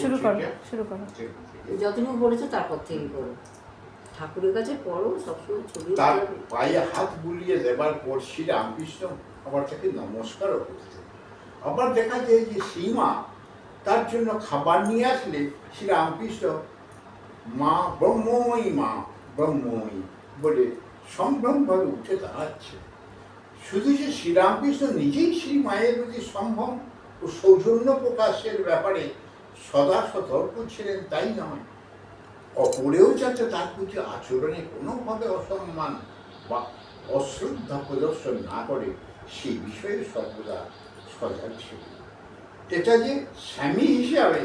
শুরু করো শুরু করো। যতটুকু পড়েছো তারপর থেকে করো। ঠাকুরের কাছে পড়ো সবসময় ছবি তার পায়ে হাত বুলিয়ে দেবার পর শ্রী রামকৃষ্ণ আবার তাকে নমস্কারও করতেন আবার দেখা যায় যে সীমা তার জন্য খাবার নিয়ে আসলে শ্রী রামকৃষ্ণ মা ব্রহ্মময়ী মা ব্রহ্মময়ী বলে সম্ভ্রমভাবে উঠে দাঁড়াচ্ছে। শুধু যে শ্রীরামকৃষ্ণ নিজেই শ্রী মায়ের প্রতি সম্ভ্রম ও সৌজন্য প্রকাশের ব্যাপারে সদা সতর্ক ছিলেন, তাই নয়। অপরেও যাতে তার প্রতি আচরণে কোনোভাবে অসম্মান বা অশ্রদ্ধা প্রদর্শন না করে সেই বিষয়ে সর্বদা সজাগ স্বামী হিসাবে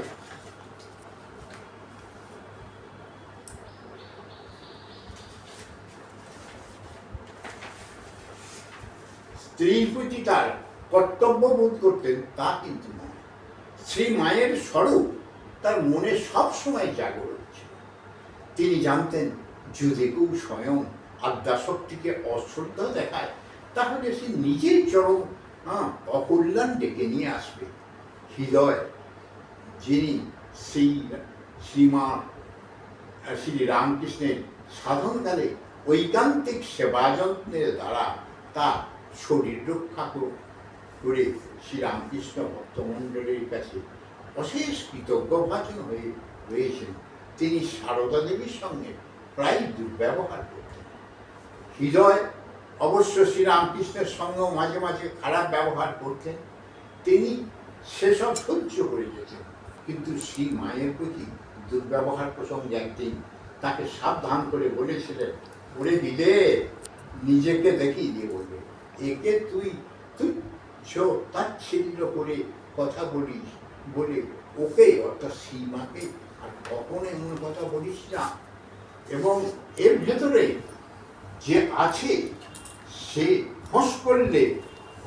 স্ত্রীর প্রতি তার কর্তব্য বোধ করতেন, তা কিন্তু নয়। শ্রী মায়ের স্বরূপ তার মনে সবসময় জাগরণ ছিল। তিনি জানতেন যদি কেউ স্বয়ং আদ্যাশক্তিকে অশ্রদ্ধা দেখায় তাহলে সে নিজের চরম হ্যাঁ, অকল্যাণ ডেকে নিয়ে আসবে। হৃদয় যিনি শ্রী শ্রীমা শ্রী রামকৃষ্ণের সাধনকালে ঐকান্তিক সেবা যত্নের দ্বারা তার শরীর রক্ষা কর- করে শ্রীরামকৃষ্ণ ভক্তমণ্ডলীর কাছে অশেষ কৃতজ্ঞ ভাজন হয়ে রয়েছেন। তিনি সারদা দেবীর সঙ্গে প্রায় দুর্ব্যবহার করতেন। হৃদয় অবশ্য শ্রীরামকৃষ্ণের সঙ্গেও মাঝে মাঝে খারাপ ব্যবহার করতেন। তিনি সেসব সহ্য করে যেতেন, কিন্তু শ্রী মায়ের প্রতি দুর্ব্যবহার প্রসঙ্গে একদিন তাকে সাবধান করে বলেছিলেন বলে দিলে নিজেকে দেখিয়ে দিয়ে বলবে, একে তুই তাচ্ছিল্য করে কথা বলিস বলে ওকে অর্থাৎ সীমাকে আর কখন এমন কথা বলিস না। এবং এর ভেতরে যে আছে সে ফস করলে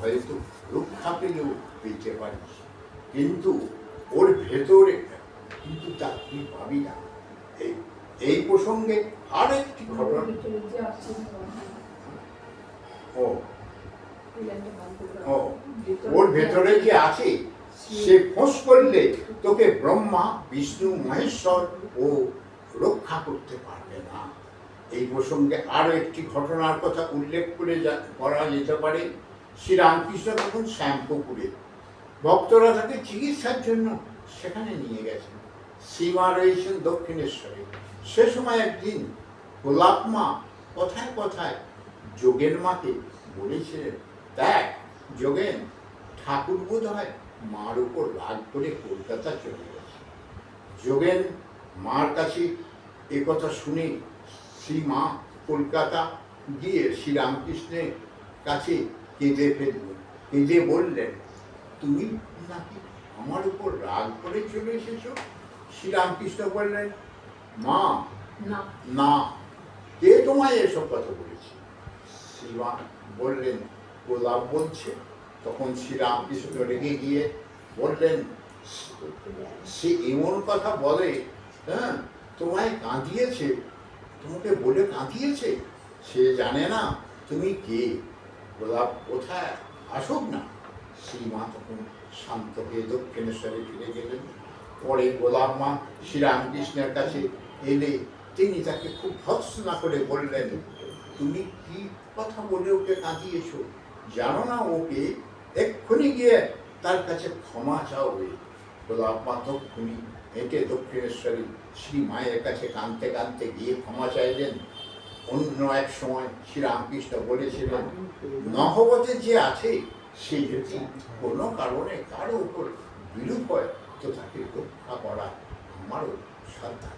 হয়তো রক্ষা পেলেও পেতে পারিস। কিন্তু ওর ভেতরে কিন্তু তা তুই পাবি না। এই এই প্রসঙ্গে আর একটি ঘটনা ও। ও। ওর ভেতরে যে আছে? সে ফোঁস করলে তোকে ব্রহ্মা, বিষ্ণু, মহেশ্বর ও রক্ষা করতে পারবে না। এই প্রসঙ্গে আরও একটি ঘটনার কথা উল্লেখ করে করা যেতে পারে। শ্রীরামকৃষ্ণ তখন শ্যামপুকুরে। ভক্তরা তাকে চিকিৎসার জন্য সেখানে নিয়ে গেছেন। সীমা রয়েছেন দক্ষিণেশ্বরে। সে সময় একদিন গোলাপ মা কথায় কথায় যোগের মাকে বলেছিলেন, দেখ, যোগেন ঠাকুর বোধ হয় মার উপর রাগ করে কলকাতা চলে গেছে। যোগেন মার কাছে এ কথা শুনে শ্রী মা কলকাতা গিয়ে শ্রীরামকৃষ্ণের কাছে কেঁদে ফেললেন। কেঁদে বললেন তুমি নাকি আমার উপর রাগ করে চলে এসেছ? শ্রীরামকৃষ্ণ বললেন মা না। না। কে তোমায় এসব কথা বলেছে? শ্রীমা বললেন গোলাপ বলছে তখন শ্রীরামকৃষ্ণ রেগে গিয়ে বললেন, সে এমন কথা বলে হ্যাঁ তোমায় কাঁদিয়েছে? তোমাকে বলে কাঁদিয়েছে? সে জানে না তুমি কে। গোলাপ, কোথায়? আসুক না। শ্রীমা তখন শান্ত হয়ে দক্ষিণেশ্বরে ফিরে গেলেন। পরে গোলাপ মা শ্রীরামকৃষ্ণের কাছে এলে তিনি তাকে খুব ভৎসনা করে বললেন, তুমি কি কথা বলে ওকে কাঁদিয়েছো? জানো না ওকে এক্ষুনি গিয়ে তার কাছে ক্ষমা চাওবে গোলাপ মা তক্ষুনি হেঁটে দক্ষিণেশ্বরী শ্রী মায়ের কাছে কাঁদতে কাঁদতে গিয়ে ক্ষমা চাইলেন। অন্য এক সময় শ্রীরামকৃষ্ণ বলেছিলেন, নহবতে যে আছে, সে যদি কোনো কারণে কারও উপর বিরূপ হয়, তো তাকে রক্ষা করা আমারও শ্রদ্ধা